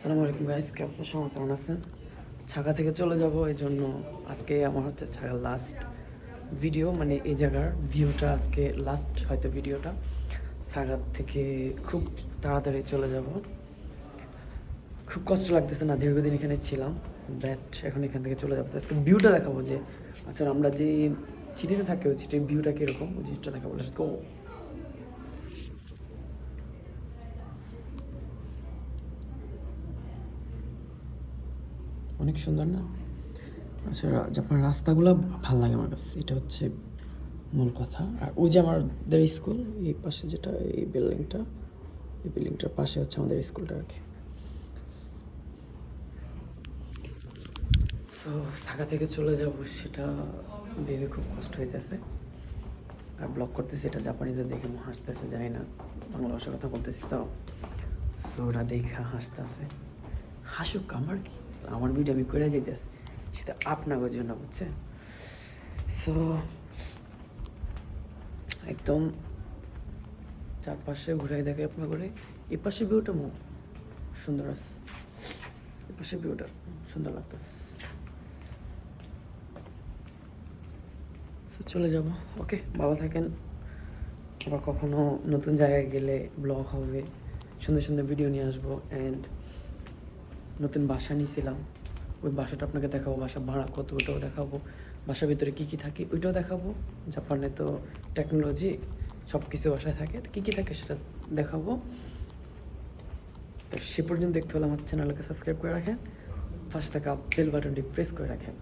আসসালামু আলাইকুম গাইস কেমন সবাই কেমন আছেন? ছাগা থেকে চলে যাব, এই জন্য আজকে আমার হচ্ছে ছাগার লাস্ট ভিডিও মানে এই জায়গার ভিউটা আজকে লাস্ট হয়তো ভিডিওটা ছাগার থেকে খুব তাড়াতাড়ি চলে যাব। খুব কষ্ট লাগতেছে না, দীর্ঘদিন এখানে ছিলাম ব্যাট এখন এখান থেকে চলে যাব। আজকে ভিউটা দেখাবো যে আচ্ছা আমরা যে চিঠিতে থাকি, ওই চিঠির ভিউটা কীরকম? ওই জিনিসটা দেখাবো। Go. অনেক সুন্দর না? আচ্ছা জাপানের রাস্তাগুলো ভালো লাগে আমার কাছে, এটা হচ্ছে মূল কথা। আর ওই যে আমাদের স্কুল, এই পাশে যেটা, এই বিল্ডিংটা, এই বিল্ডিংটার পাশে হচ্ছে আমাদের স্কুলটা আর কি। সো সাগা থেকে চলে যাব সেটা ভেবে খুব কষ্ট হইতেছে। আর ব্লগ করতেছি এটা জাপানিদের দেখে হাসতেছে যাই না, বাংলা ভাষার কথা বলতেছি তো। সো ওরা দেখা হাসতেছে। হাসুক আমার কি? আমার ভিডিও আমি করে যাইতেছি, সেটা আপনাদের জন্য বুঝছে সো একদম চারপাশে ঘুরাই দেখে আপনার করে এই পাশে ভিউটা সুন্দর আছে। এই পাশে ভিউটা সুন্দর লাগতেছে। চলে যাব। ওকে ভালো থাকেন। আবার কখনো নতুন জায়গায় গেলে ব্লগ হবে। সুন্দর সুন্দর ভিডিও নিয়ে আসব। অ্যান্ড নতুন বাসা নিয়েছিলাম। ওই বাসাটা আপনাকে দেখাবো, বাসা ভাড়া কত, ওটাও দেখাবো। বাসার ভিতরে কী কী থাকে ওইটাও দেখাবো। জাপানে তো টেকনোলজি সব কিছু বাসায় থাকে। কী কী থাকে সেটা দেখাবো। তো সে পর্যন্ত দেখতে হলে আমার চ্যানেলকে সাবস্ক্রাইব করে রাখেন। ফার্স্ট থাকা বেল বাটনটি প্রেস করে রাখেন।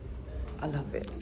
আল্লাহ হাফেজ।